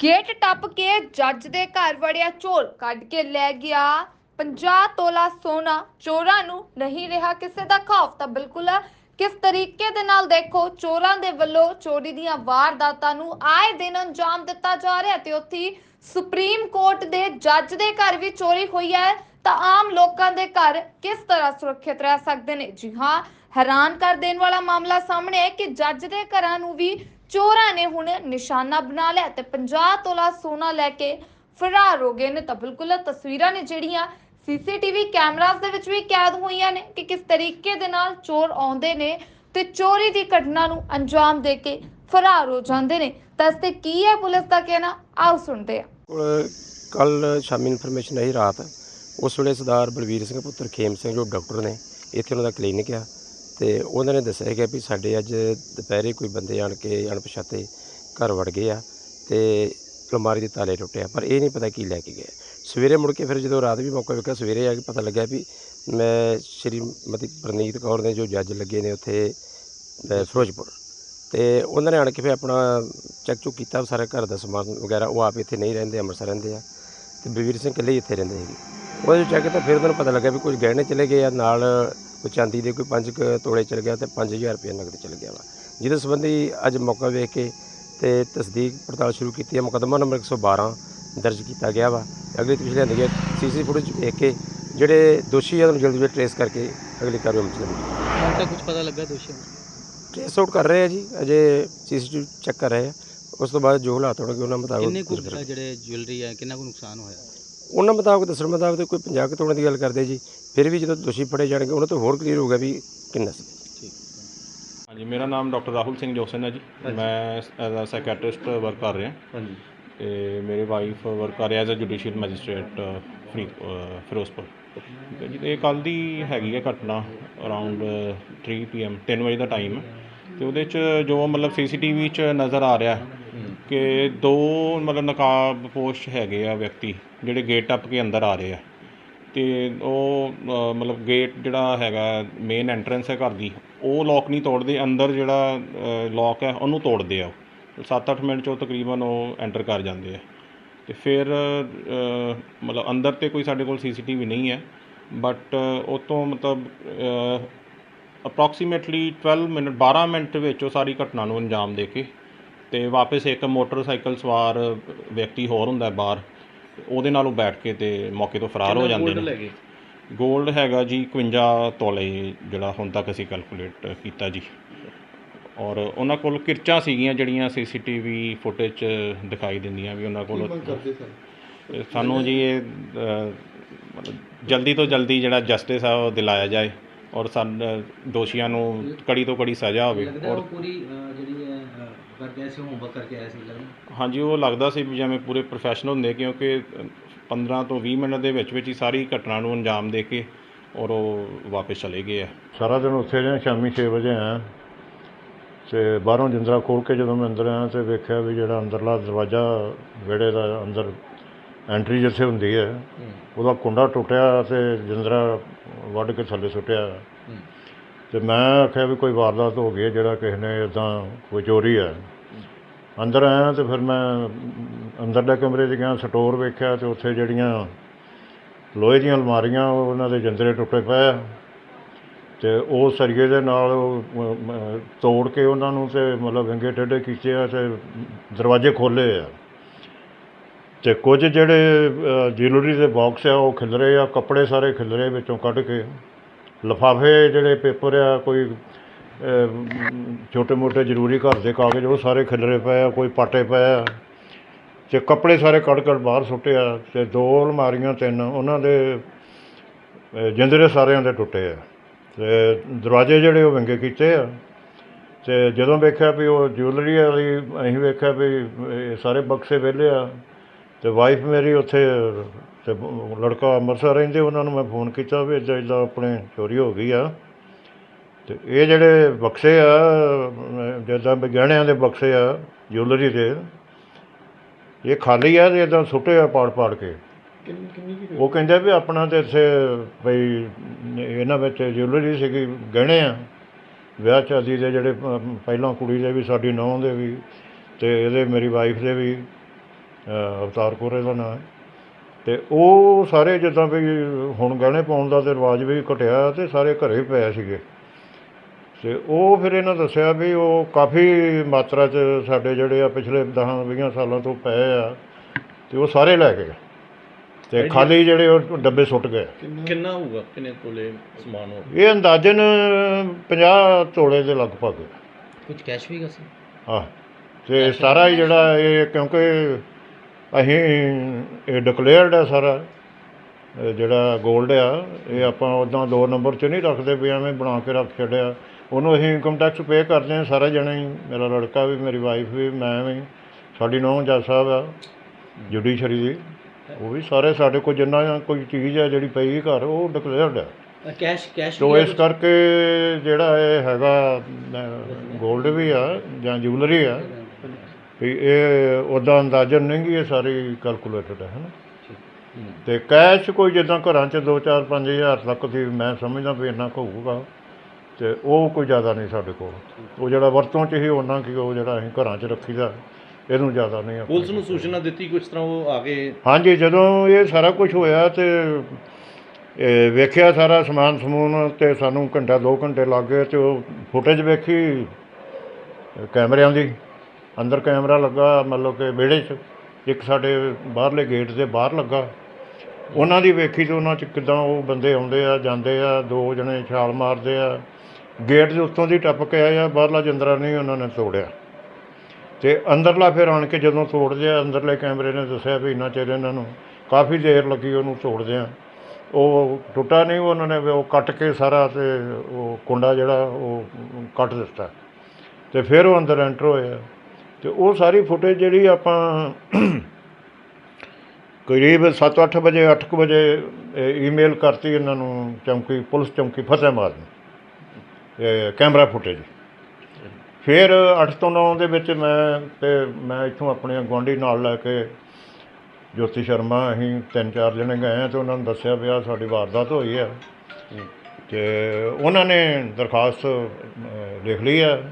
Gate ਟੱਪ ਕੇ ਜੱਜ ਦੇ ਘਰ ਵੜਿਆ ਚੋਰ। ਕੱਢ ਕੇ ਲੈ ਗਿਆ 50 ਤੋਲਾ ਸੋਨਾ। ਚੋਰਾਂ ਨੂੰ ਨਹੀਂ ਰਿਹਾ ਕਿਸੇ ਦਾ ਖੌਫ। ਤਾਂ ਬਿਲਕੁਲ ਕਿਸ ਤਰੀਕੇ ਦੇ ਨਾਲ ਦੇਖੋ, ਚੋਰਾਂ ਦੇ ਵੱਲੋਂ ਚੋਰੀ ਦੀਆਂ ਵਾਰਦਾਤਾਂ ਨੂੰ ਆਏ ਦਿਨ ਅੰਜਾਮ ਦਿੱਤਾ ਜਾ ਰਿਹਾ ਤੇ ਉੱਥੇ ਸੁਪਰੀਮ ਕੋਰਟ ਦੇ ਜੱਜ ਦੇ ਘਰ ਵੀ ਚੋਰੀ ਹੋਈ ਹੈ। ਤਾਂ ਆਮ ਲੋਕਾਂ ਦੇ ਘਰ ਕਿਸ ਤਰ੍ਹਾਂ ਸੁਰੱਖਿਅਤ ਰਹਿ ਸਕਦੇ ਨੇ? ਜੀ ਹਾਂ, ਹੈਰਾਨ ਕਰ ਦੇਣ ਵਾਲਾ ਮਾਮਲਾ ਸਾਹਮਣੇ ਹੈ ਕਿ ਜੱਜ ਦੇ ਘਰਾਂ ਨੂੰ ਵੀ ਚੋਰਾਂ ਨੇ ਹੁਣ ਨਿਸ਼ਾਨਾ ਬਣਾ ਲਿਆ ਤੇ 50 ਤੋਲਾ ਸੋਨਾ ਲੈ ਕੇ ਫਰਾਰ ਹੋ ਗਏ ਨੇ ਤਾਂ ਬਿਲਕੁਲ ਤਸਵੀਰਾਂ ਨੇ ਜਿਹੜੀਆਂ ਸੀਸੀਟੀਵੀ ਕੈਮਰਾਸ ਦੇ ਵਿੱਚ ਵੀ ਕੈਦ ਹੋਈਆਂ ਨੇ ਕਿ ਕਿਸ ਤਰੀਕੇ ਦੇ ਨਾਲ ਚੋਰ ਆਉਂਦੇ ਨੇ ਤੇ ਚੋਰੀ ਦੀ ਘਟਨਾ ਨੂੰ ਅੰਜਾਮ ਦੇ ਕੇ ਫਰਾਰ ਹੋ ਜਾਂਦੇ ਨੇ। ਤਾਂ ਇਸ ਤੇ ਕੀ ਹੈ ਪੁਲਿਸ ਦਾ ਕਹਿਣਾ? ਆਓ ਸੁਣਦੇ ਹਾਂ। ਕੱਲ ਸ਼ਾਮੀ ਇਨਫੋਰਮੇਸ਼ਨ ਆਈ ਰਾਤ, ਉਸ ਵੇਲੇ ਸਰਦਾਰ ਬਲਵੀਰ ਸਿੰਘ ਪੁੱਤਰ ਖੇਮ ਸਿੰਘ ਜੋ ਡਾਕਟਰ ਨੇ, ਇੱਥੇ ਉਹਨਾਂ ਦਾ ਕਲੀਨਿਕ ਆ। ਤੇ ਉਹਨਾਂ ਨੇ ਦੱਸਿਆ ਹੈਗਾ ਵੀ ਸਾਡੇ ਅੱਜ ਦੁਪਹਿਰੇ ਕੋਈ ਬੰਦੇ ਆਣ ਕੇ ਅਣਪਛਾਤੇ ਘਰ ਵੜ ਗਏ ਆ ਤੇ ਅਲਮਾਰੀ ਦੇ ਤਾਲੇ ਟੁੱਟਿਆ ਪਰ ਇਹ ਨਹੀਂ ਪਤਾ ਕੀ ਲੈ ਕੇ ਗਏ। ਸਵੇਰੇ ਮੁੜ ਕੇ ਫਿਰ ਜਦੋਂ ਰਾਤ ਵੀ ਮੌਕਾ ਵੇਖਿਆ, ਸਵੇਰੇ ਆ ਕੇ ਪਤਾ ਲੱਗਿਆ ਵੀ ਮੈਂ ਸ਼੍ਰੀਮਤੀ ਪ੍ਰਨੀਤ ਕੌਰ ਨੇ ਜੋ ਜੱਜ ਲੱਗੇ ਨੇ ਉੱਥੇ ਫਿਰੋਜ਼ਪੁਰ। ਤੇ ਉਹਨਾਂ ਨੇ ਆਣ ਕੇ ਫਿਰ ਆਪਣਾ ਚੈੱਕ ਚੁੱਕ ਕੀਤਾ, ਸਾਰਾ ਘਰ ਦਾ ਸਮਾਨ ਵਗੈਰਾ ਉਹ ਆਪ ਇੱਥੇ ਨਹੀਂ ਰਹਿੰਦੇ, ਅੰਮ੍ਰਿਤਸਰ ਰਹਿੰਦੇ ਆ ਤੇ ਬਲਵੀਰ ਸਿੰਘ ਇਕੱਲੇ ਹੀ ਇੱਥੇ ਰਹਿੰਦੇ ਹੈਗੇ। ਉਹਦੇ ਚੈੱਕ ਕੀਤਾ ਫਿਰ ਉਹਨਾਂ ਨੂੰ ਪਤਾ ਲੱਗਾ ਵੀ ਕੁਝ ਗਹਿਣੇ ਚਲੇ ਗਏ ਆ, ਨਾਲ ਕੋਈ ਚਾਂਦੀ ਦੇ ਕੋਈ 5 ਤੋਲੇ ਚਲ ਗਿਆ ਤੇ 5000 ਰੁਪਏ ਨਗਦ ਚਲ ਗਿਆ ਵਾ। ਜਿਹਦੇ ਸੰਬੰਧੀ ਅੱਜ ਮੌਕਾ ਵੇਖ ਕੇ ਤੇ ਤਸਦੀਕ ਪੜਤਾਲ ਸ਼ੁਰੂ ਕੀਤੀ ਹੈ। ਮੁਕੱਦਮਾ ਨੰਬਰ 112 ਦਰਜ ਕੀਤਾ ਗਿਆ ਵਾ। ਅਗਲੀ ਤਫਸੀਲ ਲਿਆਂਦੀ ਹੈ ਸੀਸੀ ਫੁਟੇਜ ਵੇਖ ਕੇ ਜਿਹੜੇ ਦੋਸ਼ੀ ਆ ਉਹਨਾਂ ਜਲਦੀ ਜਲਦੀ ਟ੍ਰੇਸ ਕਰਕੇ ਅਗਲੀ ਕਾਰਵਾਈ ਅਮਲ ਚ ਲਿਆਂਦੀ ਹੁਣ ਤੱਕ ਕੁਝ ਪਤਾ ਲੱਗਾ ਦੋਸ਼ੀਆਂ ਨੂੰ? ਟ੍ਰੇਸ ਆਊਟ ਕਰ ਰਹੇ ਆ ਜੀ। ਅਜੇ ਸੀਸੀਟੀਵੀ ਚੈੱਕ ਕਰ ਰਹੇ ਆ। ਉਸ ਤੋਂ ਬਾਅਦ ਜੋ ਹਾਲਾਤ ਹੋਣਗੇ ਉਹਨਾਂ ਮੁਤਾਬਕ ਕਿੰਨੇ ਕੁ। ਜਿਹੜੇ ਜੁਐਲਰੀ ਹੈ ਕਿੰਨਾ ਕੁ ਨੁਕਸਾਨ ਹੋਇਆ? ਉਹਨਾਂ ਮੁਤਾਬਕ ਦੱਸਣ ਮੁਤਾਬਕ ਕੋਈ 50 ਕੁ ਤੋਲੇ ਦੀ ਗੱਲ ਕਰਦੇ ਜੀ। ਫਿਰ ਵੀ ਜਦੋਂ ਦੋਸ਼ੀ ਫੜੇ ਜਾਣਗੇ ਉਹਨਾਂ ਤੋਂ ਹੋਰ ਕਲੀਅਰ ਹੋਊਗਾ ਵੀ ਕਿੰਨਾ ਸੀ। ਠੀਕ। ਹਾਂਜੀ ਮੇਰਾ ਨਾਮ ਡਾਕਟਰ ਰਾਹੁਲ ਸਿੰਘ ਜੋਸਨ ਹੈ ਜੀ। ਮੈਂ ਐਜ਼ ਅ ਸਾਈਕੈਟ੍ਰਿਸਟ ਵਰਕ ਕਰ ਰਿਹਾ। ਹਾਂਜੀ। ਤੇ ਮੇਰੇ ਵਾਈਫ ਵਰਕ ਕਰ ਰਿਹਾ ਐਜ਼ ਅ ਜੁਡੀਸ਼ੀਅਲ ਮੈਜਿਸਟ੍ਰੇਟ ਫਰੀ ਫਿਰੋਜ਼ਪੁਰ। ਠੀਕ ਹੈ ਜੀ ਤੇ ਇਹ ਕੱਲ ਦੀ ਹੈਗੀ ਹੈ ਘਟਨਾ ਅਰਾਊਂਡ 3 ਪੀਐਮ 3 ਵਜੇ ਦਾ ਟਾਈਮ ਹੈ। ਤੇ ਉਹਦੇ ਚ ਜੋ ਮਤਲਬ ਸੀਸੀਟੀਵੀ ਚ ਨਜ਼ਰ ਆ ਰਿਹਾ ਕਿ ਦੋ ਮਤਲਬ ਨਕਾਬ ਪੋਸ਼ ਹੈਗੇ ਆ ਵਿਅਕਤੀ, ਜਿਹੜੇ ਗੇਟ ਟੱਪ ਕੇ ਅੰਦਰ ਆ ਰਹੇ ਆ। ਅਤੇ ਉਹ ਮਤਲਬ ਗੇਟ ਜਿਹੜਾ ਹੈਗਾ ਮੇਨ ਐਂਟਰੈਂਸ ਹੈ ਘਰ ਦੀ, ਉਹ ਲੋਕ ਨਹੀਂ ਤੋੜਦੇ, ਅੰਦਰ ਜਿਹੜਾ ਲੋਕ ਹੈ, ਉਹਨੂੰ ਤੋੜਦੇ ਆ 7-8 ਮਿੰਟ ਚ ਉਹ ਤਕਰੀਬਨ ਉਹ ਐਂਟਰ ਕਰ ਜਾਂਦੇ ਆ। ਅਤੇ ਫਿਰ ਮਤਲਬ ਅੰਦਰ ਤਾਂ ਕੋਈ ਸਾਡੇ ਕੋਲ ਸੀ ਸੀ ਟੀ ਵੀ ਨਹੀਂ ਹੈ ਬਟ ਉਹ ਤੋਂ ਮਤਲਬ ਅਪਰੋਕਸੀਮੇਟਲੀ 12 ਮਿੰਟ 12 ਮਿੰਟ ਵਿੱਚ ਉਹ ਸਾਰੀ ਘਟਨਾ ਨੂੰ ਅੰਜਾਮ ਦੇ ਕੇ ਤੇ ਵਾਪਸ ਇੱਕ ਮੋਟਰਸਾਈਕਲ ਸਵਾਰ ਵਿਅਕਤੀ ਹੋਰ ਹੁੰਦਾ ਬਾਹਰ ਉਹਦੇ ਨਾਲ ਉਹ ਬੈਠ ਕੇ ਤੇ ਮੌਕੇ ਤੋਂ ਫਰਾਰ ਹੋ ਜਾਂਦੇ ਨੇ। ਗਏ? 골ਡ ਹੈਗਾ ਜੀ 51 ਤੋਲੇ ਜਿਹੜਾ ਹੁਣ ਤੱਕ ਅਸੀਂ ਕੈਲਕੂਲੇਟ ਕੀਤਾ ਜੀ। ਔਰ ਉਹਨਾਂ ਕੋਲ ਕਿਰਚਾਂ ਸੀਗੀਆਂ ਜਿਹੜੀਆਂ ਸੀਸੀਟੀਵੀ ਫੁਟੇਜ 'ਚ ਦਿਖਾਈ ਦਿੰਦੀਆਂ ਵੀ ਉਹਨਾਂ ਕੋਲ। ਸਾਨੂੰ ਜੀ ਇਹ ਜਲਦੀ ਤੋਂ ਜਲਦੀ ਜਿਹੜਾ ਜਸਟਿਸ ਆ ਉਹ ਦਿਲਾਇਆ ਜਾਏ ਔਰ ਸਨ ਦੋਸ਼ੀਆਂ ਨੂੰ ਕੜੀ ਤੋਂ ਕੜੀ ਸਜ਼ਾ ਹੋਵੇ ਔਰ ਪੂਰੀ ਕਰਕੇ ਆਏ ਸੀ ਹੋਮਵਰਕ ਕਰਕੇ ਆਇਆ ਸੀ ਲੱਗਦਾ? ਹਾਂਜੀ ਉਹ ਲੱਗਦਾ ਸੀ ਵੀ ਜਿਵੇਂ ਪੂਰੇ ਪ੍ਰੋਫੈਸ਼ਨਲ ਹੁੰਦੇ ਕਿਉਂਕਿ 15 ਤੋਂ 20 ਮਿੰਟ ਦੇ ਵਿੱਚ ਵਿੱਚ ਹੀ ਸਾਰੀ ਘਟਨਾ ਨੂੰ ਅੰਜਾਮ ਦੇ ਕੇ ਔਰ ਉਹ ਵਾਪਸ ਚਲੇ ਗਏ ਆ। ਸਾਰਾ ਦਿਨ ਉੱਥੇ ਰਹੇ ਸ਼ਾਮੀ 6 ਵਜੇ ਆਇਆ ਤੇ ਬਾਹਰੋਂ ਜਿੰਦਰਾ ਖੋਲ ਕੇ ਜਦੋਂ ਮੈਂ ਅੰਦਰ ਆਇਆ ਤੇ ਵੇਖਿਆ ਵੀ ਜਿਹੜਾ ਅੰਦਰਲਾ ਦਰਵਾਜ਼ਾ ਵਿਹੜੇ ਦਾ ਅੰਦਰ ਐਂਟਰੀ ਜਿੱਥੇ ਹੁੰਦੀ ਹੈ ਉਹਦਾ ਕੁੰਡਾ ਟੁੱਟਿਆ ਤੇ ਜਿੰਦਰਾ ਵੱਢ ਕੇ ਥੱਲੇ ਸੁੱਟਿਆ। ਅਤੇ ਮੈਂ ਆਖਿਆ ਵੀ ਕੋਈ ਵਾਰਦਾਤ ਹੋ ਗਈ ਹੈ, ਜਿਹੜਾ ਕਿਸੇ ਨੇ ਇੱਦਾਂ ਕੋਈ ਚੋਰੀ ਹੈ। ਅੰਦਰ ਆਇਆ ਅਤੇ ਫਿਰ ਮੈਂ ਅੰਦਰਲੇ ਕਮਰੇ 'ਚ ਗਿਆ, ਸਟੋਰ ਵੇਖਿਆ ਅਤੇ ਉੱਥੇ ਜਿਹੜੀਆਂ ਲੋਹੇ ਦੀਆਂ ਅਲਮਾਰੀਆਂ ਉਹਨਾਂ ਦੇ ਜਿੰਦਰੇ ਟੁੱਟੇ ਪਏ ਆ। ਅਤੇ ਉਹ ਸਰੀਏ ਦੇ ਨਾਲ ਤੋੜ ਕੇ ਉਹਨਾਂ ਨੂੰ ਅਤੇ ਮਤਲਬ ਵਿੰਗੇ ਟੇਢੇ ਕੀਤੇ ਆ ਅਤੇ ਦਰਵਾਜ਼ੇ ਖੋਲ੍ਹੇ ਆ। ਅਤੇ ਕੁਝ ਜਿਹੜੇ ਜਿਊਲਰੀ ਦੇ ਬਾਕਸ ਆ, ਉਹ ਖਿਲਰੇ ਆ, ਕੱਪੜੇ ਸਾਰੇ ਖਿਲਰੇ ਵਿੱਚੋਂ ਕੱਢ ਕੇ। ਲਿਫਾਫੇ ਜਿਹੜੇ ਪੇਪਰ ਆ ਕੋਈ ਛੋਟੇ ਮੋਟੇ ਜ਼ਰੂਰੀ ਘਰ ਦੇ ਕਾਗਜ਼ ਉਹ ਸਾਰੇ ਖਿਲਰੇ ਪਏ ਆ ਕੋਈ ਪਾਟੇ ਪਏ ਆ। ਤੇ ਕੱਪੜੇ ਸਾਰੇ ਕੱਢ ਕੱਢ ਬਾਹਰ ਸੁੱਟੇ ਆ ਤੇ ਦੋ ਅਲਮਾਰੀਆਂ ਤਿੰਨ ਉਹਨਾਂ ਦੇ ਅ, ਜਿੰਦਰੇ ਸਾਰਿਆਂ ਦੇ ਟੁੱਟੇ ਆ। ਤੇ ਦਰਵਾਜ਼ੇ ਜਿਹੜੇ ਉਹ ਵਿੰਗੇ ਕੀਤੇ ਆ। ਤੇ ਜਦੋਂ ਵੇਖਿਆ ਵੀ ਉਹ ਜਿਊਲਰੀ ਵਾਲੀ ਅਸੀਂ ਵੇਖਿਆ ਵੀ ਇਹ ਸਾਰੇ ਬਕਸੇ ਵਿਹਲੇ ਆ। ਤੇ ਵਾਈਫ ਮੇਰੀ ਉੱਥੇ ਤੇ ਲੜਕਾ ਅੰਮ੍ਰਿਤਸਰ ਰਹਿੰਦੇ ਉਹਨਾਂ ਨੂੰ ਮੈਂ ਫੋਨ ਕੀਤਾ ਵੀ ਇੱਦਾਂ ਇੱਦਾਂ ਆਪਣੇ ਚੋਰੀ ਹੋ ਗਈ ਆ। ਤੇ ਇਹ ਜਿਹੜੇ ਬਕਸੇ ਆ ਜਿੱਦਾਂ ਵੀ ਗਹਿਣਿਆਂ ਦੇ ਬਕਸੇ ਆ ਜਿਊਲਰੀ ਦੇ ਇਹ ਖਾਲੀ ਆ ਤੇ ਇਦਾਂ ਸੁੱਟੇ ਆ ਪਾੜ ਪਾੜ ਕੇ। ਉਹ ਕਹਿੰਦੇ ਵੀ ਆਪਣਾ ਤੇ ਇੱਥੇ ਬਈ ਇਹਨਾਂ ਵਿੱਚ ਜਿਊਲਰੀ ਸੀਗੀ ਗਹਿਣੇ ਆ। ਵਿਆਹ ਸ਼ਾਦੀ ਦੇ ਜਿਹੜੇ ਪਹਿਲਾਂ ਕੁੜੀ ਦੇ ਵੀ ਸਾਡੀ ਨੌਂ ਦੇ ਵੀ ਤੇ ਇਹਦੇ ਮੇਰੀ ਵਾਈਫ ਦੇ ਵੀ। ਅ, ਅਵਤਾਰ ਕੋਰੇ ਦਾ ਨਾਂ ਹੈ। ਤੇ ਉਹ ਸਾਰੇ ਜਿੱਦਾਂ ਵੀ ਹੁਣ ਗਹਿਣੇ ਪਾਉਣ ਦਾ ਤੇ ਰਿਵਾਜ ਵੀ ਘਟਿਆ ਤੇ ਸਾਰੇ ਘਰੇ ਪਏ ਸੀਗੇ। ਤੇ ਉਹ ਫਿਰ ਇਹਨਾਂ ਦੱਸਿਆ ਵੀ ਉਹ ਕਾਫੀ ਮਾਤਰਾ 'ਚ ਸਾਡੇ ਜਿਹੜੇ ਆ ਪਿਛਲੇ 10 20 ਸਾਲਾਂ ਤੋਂ ਪਏ ਆ ਤੇ ਉਹ ਸਾਰੇ ਲੈ ਗਏ। ਤੇ ਖਾਲੀ ਜਿਹੜੇ ਉਹ ਡੱਬੇ ਸੁੱਟ ਗਏ। ਕਿੰਨਾ ਹੋਊਗਾ? ਕਿੰਨੇ ਤੋਲੇ ਸਮਾਨ ਹੋ ਇਹ ਅੰਦਾਜ਼ਨ 50 ਤੋਲੇ ਦੇ ਲਗਭਗ। ਕੁਝ ਕੈਸ਼ ਵੀ ਸੀ। ਆ ਤੇ ਸਾਰਾ ਹੀ ਜਿਹੜਾ ਇਹ ਕਿਉਂਕਿ ਅਸੀਂ ਇਹ ਡਿਕਲੇਅਰਡ ਹੈ ਸਾਰਾ। ਜਿਹੜਾ 골ਡ ਆ ਇਹ ਆਪਾਂ ਉਦਾਂ ਦੋ ਨੰਬਰ 'ਚ ਨਹੀਂ ਰੱਖਦੇ ਵੀ ਐਵੇਂ ਬਣਾ ਕੇ ਰੱਖ ਛੱਡਿਆ। ਉਹਨੂੰ ਅਸੀਂ ਇਨਕਮ ਟੈਕਸ ਪੇ ਕਰਦੇ ਹਾਂ ਸਾਰੇ ਜਣੇ ਹੀ। ਮੇਰਾ ਲੜਕਾ ਵੀ ਮੇਰੀ ਵਾਈਫ ਵੀ ਮੈਂ ਵੀ। ਸਾਡੀ ਨੌਂ ਜੱਜ ਸਾਹਿਬ ਆ ਜੁਡੀਸ਼ਰੀ ਦੀ। ਉਹ ਵੀ ਸਾਰੇ ਸਾਡੇ ਕੋਲ ਜਿੰਨਾ ਕੋਈ ਚੀਜ਼ ਹੈ ਜਿਹੜੀ ਪਈ ਘਰ ਉਹ ਡਿਕਲੇਅਰਡ ਹੈ ਕੈਸ਼ ਕੈਸ਼ ਤੋ ਇਸ ਕਰਕੇ ਜਿਹੜਾ ਇਹ ਹੈਗਾ 골ਡ ਵੀ ਆ ਜਾਂ ਜੁਐਲਰੀ ਆ ਵੀ ਇਹ ਉਹਦਾ ਅੰਦਾਜ਼ਨ ਨਹੀਂ ਗੀ ਇਹ ਸਾਰੀ ਕੈਲਕੂਲੇਟਡ ਹੈ ਨਾ? ਤੇ ਕੈਸ਼ ਕੋਈ ਜਿੱਦਾਂ ਘਰਾਂ 'ਚ 2 4 5000 ਤੱਕ ਦੀ ਮੈਂ ਸਮਝਦਾ ਵੀ ਇੰਨਾ ਕੁ ਹੋਊਗਾ ਤੇ ਉਹ ਕੋਈ ਜ਼ਿਆਦਾ ਨਹੀਂ ਸਾਡੇ ਕੋਲ। ਉਹ ਜਿਹੜਾ ਵਰਤੋਂ 'ਚ ਹੀ ਉਹਨਾਂ ਕਿ ਉਹ ਜਿਹੜਾ ਅਸੀਂ ਘਰਾਂ 'ਚ ਰੱਖੀਦਾ ਇਹਨੂੰ ਜ਼ਿਆਦਾ ਨਹੀਂ ਆਪਾਂ ਪੁਲਿਸ ਨੂੰ ਸੂਚਨਾ ਦਿੱਤੀ ਕੁਝ ਤਰ੍ਹਾਂ ਉਹ ਆ ਕੇ ਹਾਂਜੀ ਜਦੋਂ ਇਹ ਸਾਰਾ ਕੁਝ ਹੋਇਆ ਤੇ ਵੇਖਿਆ ਸਾਰਾ ਸਮਾਨ ਸਮੂਨ ਤੇ ਸਾਨੂੰ ਘੰਟਾ 2 ਘੰਟੇ ਲੱਗ ਗਏ ਤੇ ਉਹ ਫੁਟੇਜ ਵੇਖੀ ਕੈਮਰਿਆਂ ਦੀ। ਅੰਦਰ ਕੈਮਰਾ ਲੱਗਾ ਮਤਲਬ ਕਿ ਵਿਹੜੇ 'ਚ, ਇੱਕ ਸਾਡੇ ਬਾਹਰਲੇ ਗੇਟ ਦੇ ਬਾਹਰ ਲੱਗਾ। ਉਹਨਾਂ ਦੀ ਵੇਖੀ ਤੇ ਉਹਨਾਂ 'ਚ ਕਿੱਦਾਂ ਉਹ ਬੰਦੇ ਆਉਂਦੇ ਆ, ਜਾਂਦੇ ਆ, ਦੋ ਜਣੇ ਛਾਲ ਮਾਰਦੇ ਆ। ਗੇਟ ਦੇ ਉੱਤੋਂ ਦੀ ਟੱਪ ਕੇ ਆਏ ਆ, ਬਾਹਰਲਾ ਜੰਦਰਾ ਨਹੀਂ ਉਹਨਾਂ ਨੇ ਤੋੜਿਆ। ਤੇ ਅੰਦਰਲਾ ਫਿਰ ਆਣ ਕੇ ਜਦੋਂ ਤੋੜਦੇ ਆ, ਅੰਦਰਲੇ ਕੈਮਰੇ ਨੇ ਦੱਸਿਆ ਵੀ ਇੰਨਾ ਚਿਰ ਇਹਨਾਂ ਨੂੰ ਕਾਫੀ ਦੇਰ ਲੱਗੀ ਉਹਨੂੰ ਤੋੜਦੇ ਆ ਉਹ ਟੁੱਟਾ ਨਹੀਂ, ਉਹਨਾਂ ਨੇ ਉਹ ਕੱਟ ਕੇ ਸਾਰਾ ਤੇ ਉਹ ਕੁੰਡਾ ਜਿਹੜਾ ਉਹ ਕੱਟ ਦਿੱਤਾ। ਤੇ ਫਿਰ ਉਹ ਅੰਦਰ ਐਂਟਰ ਹੋਏ ਆ। ਤੇ ਉਹ ਸਾਰੀ ਫੁਟੇਜ ਜਿਹੜੀ ਆਪਾਂ ਕਰੀਬ 7-8 ਵਜੇ 8 ਵਜੇ ਈਮੇਲ ਕਰਤੀ ਇਹਨਾਂ ਨੂੰ ਚੌਂਕੀ ਪੁਲਿਸ ਚੌਂਕੀ ਫਤਿਹਮਾਰ ਨੂੰ ਇਹ ਕੈਮਰਾ ਫੁਟੇਜ ਫਿਰ 8 ਤੋਂ 9 ਦੇ ਵਿੱਚ ਮੈਂ ਤੇ ਮੈਂ ਇੱਥੋਂ ਆਪਣੇ ਗੁਆਂਢੀ ਨਾਲ ਲੈ ਕੇ ਜੋਤੀ ਸ਼ਰਮਾ ਅਸੀਂ ਤਿੰਨ ਚਾਰ ਜਣੇ ਗਏ ਆ ਤੇ ਉਹਨਾਂ ਨੂੰ ਦੱਸਿਆ ਵੀ ਆਹ ਸਾਡੀ ਵਾਰਦਾਤ ਹੋਈ ਆ। ਤੇ ਉਹਨਾਂ ਨੇ ਦਰਖਾਸਤ ਲਿਖ ਲਈ ਆ।